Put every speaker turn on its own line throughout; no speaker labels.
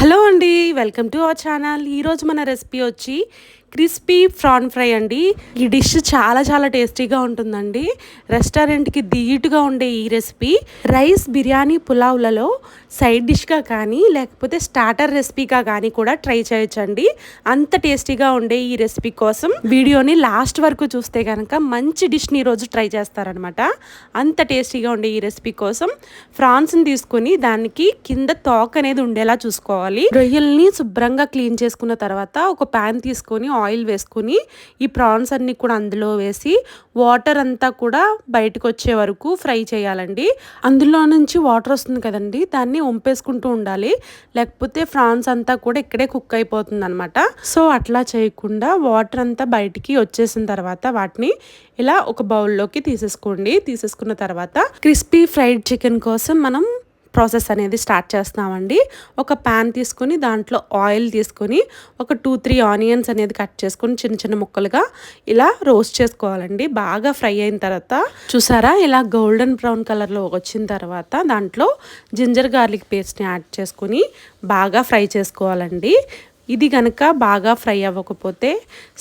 Hello అండి welcome to our channel. ఈరోజు మన రెసిపీ వచ్చి క్రిస్పీ ఫ్రాన్ ఫ్రై అండి. ఈ డిష్ చాలా చాలా టేస్టీగా ఉంటుందండి. రెస్టారెంట్కి ధీటుగా ఉండే ఈ రెసిపీ రైస్ బిర్యానీ పులావ్లలో సైడ్ డిష్గా కానీ లేకపోతే స్టార్టర్ రెసిపీగా కానీ కూడా ట్రై చేయొచ్చండి. అంత టేస్టీగా ఉండే ఈ రెసిపీ కోసం వీడియోని లాస్ట్ వరకు చూస్తే కనుక మంచి డిష్ని ఈరోజు ట్రై చేస్తారనమాట అంత టేస్టీగా ఉండే ఈ రెసిపీ కోసం ఫ్రాన్స్ని తీసుకొని దానికి కింద తోక అనేది ఉండేలా చూసుకోవాలి. రొయ్యల్ని శుభ్రంగా క్లీన్ చేసుకున్న తర్వాత ఒక ప్యాన్ తీసుకొని ఆయిల్ వేసుకుని ఈ ప్రాన్స్ అన్నీ కూడా అందులో వేసి వాటర్ అంతా కూడా బయటకు వచ్చే వరకు ఫ్రై చేయాలండి. అందులో నుంచి వాటర్ వస్తుంది కదండి దాన్ని వంపేసుకుంటూ ఉండాలి. లేకపోతే ఫ్రాన్స్ అంతా కూడా ఇక్కడే కుక్ అయిపోతుంది అనమాట సో అట్లా చేయకుండా వాటర్ అంతా బయటికి వచ్చేసిన తర్వాత వాటిని ఇలా ఒక బౌల్లోకి తీసేసుకోండి. తీసేసుకున్న తర్వాత క్రిస్పీ ఫ్రైడ్ చికెన్ కోసం మనం ప్రాసెస్ అనేది స్టార్ట్ చేస్తున్నామండి. ఒక ప్యాన్ తీసుకొని దాంట్లో ఆయిల్ తీసుకొని ఒక టూ త్రీ ఆనియన్స్ అనేది కట్ చేసుకొని చిన్న చిన్న ముక్కలుగా ఇలా రోస్ట్ చేసుకోవాలండి. బాగా ఫ్రై అయిన తర్వాత చూసారా? ఇలా గోల్డెన్ బ్రౌన్ కలర్లో వచ్చిన తర్వాత దాంట్లో జింజర్ గార్లిక్ పేస్ట్ని యాడ్ చేసుకొని బాగా ఫ్రై చేసుకోవాలండి. ఇది కనుక బాగా ఫ్రై అవ్వకపోతే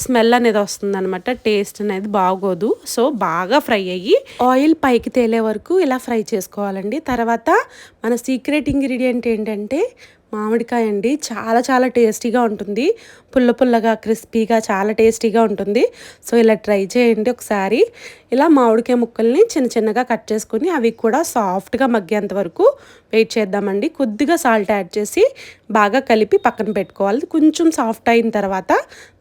స్మెల్ అనేది వస్తుందనమాట టేస్ట్ అనేది బాగోదు. సో బాగా ఫ్రై అయ్యి ఆయిల్ పైకి తేలే వరకు ఇలా ఫ్రై చేసుకోవాలండి. తర్వాత మన సీక్రెట్ ఇంగ్రీడియంట్ ఏంటంటే మామిడికాయ అండి. చాలా చాలా టేస్టీగా ఉంటుంది. పుల్ల పుల్లగా క్రిస్పీగా చాలా టేస్టీగా ఉంటుంది. సో ఇలా ట్రై చేయండి ఒకసారి. ఇలా మామిడికాయ ముక్కల్ని చిన్న చిన్నగా కట్ చేసుకొని అవి కూడా సాఫ్ట్గా మగ్గేంత వరకు వెయిట్ చేద్దామండి. కొద్దిగా సాల్ట్ యాడ్ చేసి బాగా కలిపి పక్కన పెట్టుకోవాలి. కొంచెం సాఫ్ట్ అయిన తర్వాత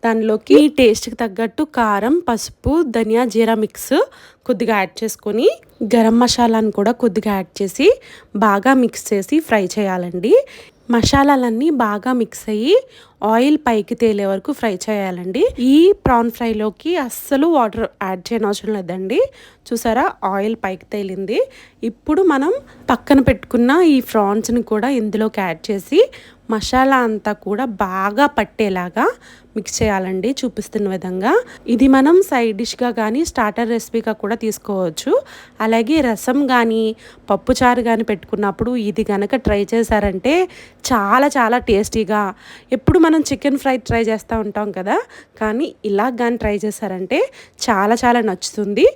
దానిలోకి టేస్ట్కి తగ్గట్టు కారం పసుపు ధనియా జీరా మిక్స్ కొద్దిగా యాడ్ చేసుకొని గరం మసాలాను కూడా కొద్దిగా యాడ్ చేసి బాగా మిక్స్ చేసి ఫ్రై చేయాలండి. మసాలాలన్నీ బాగా మిక్స్ అయ్యి ఆయిల్ పైకి తేలే వరకు ఫ్రై చేయాలండి. ఈ ప్రాన్ ఫ్రైలోకి అస్సలు వాటర్ యాడ్ చేయనవసరం లేదండి. చూసారా? ఆయిల్ పైకి తేలింది. ఇప్పుడు మనం పక్కన పెట్టుకున్న ఈ ఫ్రాన్స్ని కూడా ఇందులోకి యాడ్ చేసి మసాలా అంతా కూడా బాగా పట్టేలాగా మిక్స్ చేయాలండి చూపిస్తున్న విధంగా. ఇది మనం సైడ్ డిష్గా కానీ స్టార్టర్ రెసిపీగా కూడా తీసుకోవచ్చు. అలాగే రసం కానీ పప్పుచారు కానీ పెట్టుకున్నప్పుడు ఇది కనుక ట్రై చేశారంటే చాలా చాలా టేస్టీగా. ఎప్పుడు మనం చికెన్ ఫ్రై ట్రై చేస్తూ ఉంటాం కదా కానీ ఇలా కానీ ట్రై చేశారంటే చాలా చాలా నచ్చుతుంది.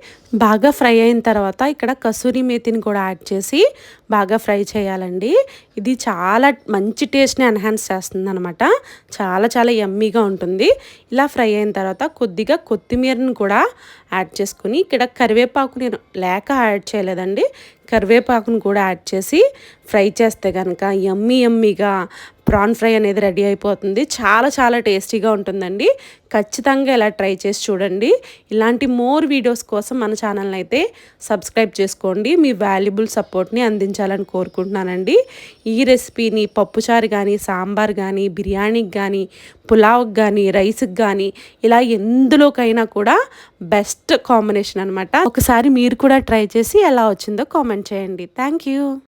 బాగా ఫ్రై అయిన తర్వాత ఇక్కడ కసూరి మేతిని కూడా యాడ్ చేసి బాగా ఫ్రై చేయాలండి. ఇది చాలా మంచి టేస్ట్ని ఎన్హాన్స్ చేస్తుంది అనమాట చాలా చాలా ఎమ్మీగా ఉంటుంది. ఇలా ఫ్రై అయిన తర్వాత కొద్దిగా కొత్తిమీరను కూడా యాడ్ చేసుకుని ఇక్కడ కరివేపాకు నేను లేక యాడ్ చేయలేదండి. కరివేపాకును కూడా యాడ్ చేసి ఫ్రై చేస్తే కనుక ఎమ్మి ఎమ్మిగా ప్రాన్ ఫ్రై అనేది రెడీ అయిపోతుంది. చాలా చాలా టేస్టీగా ఉంటుందండి. ఖచ్చితంగా ఇలా ట్రై చేసి చూడండి. ఇలాంటి మోర్ వీడియోస్ కోసం మన ఛానల్ని అయితే సబ్స్క్రైబ్ చేసుకోండి. మీ వాల్యుబుల్ సపోర్ట్ని అందించాలని కోరుకుంటున్నానండి. ఈ రెసిపీని పప్పుచారు కానీ సాంబార్ కానీ బిర్యానీకి కానీ పులావ్కి కానీ రైస్కి కానీ ఇలా ఎందులోకైనా కూడా బెస్ట్ కాంబినేషన్ అనమాట ఒకసారి మీరు కూడా ట్రై చేసి ఎలా వచ్చిందో కామెంట్ చేయండి. Thank you.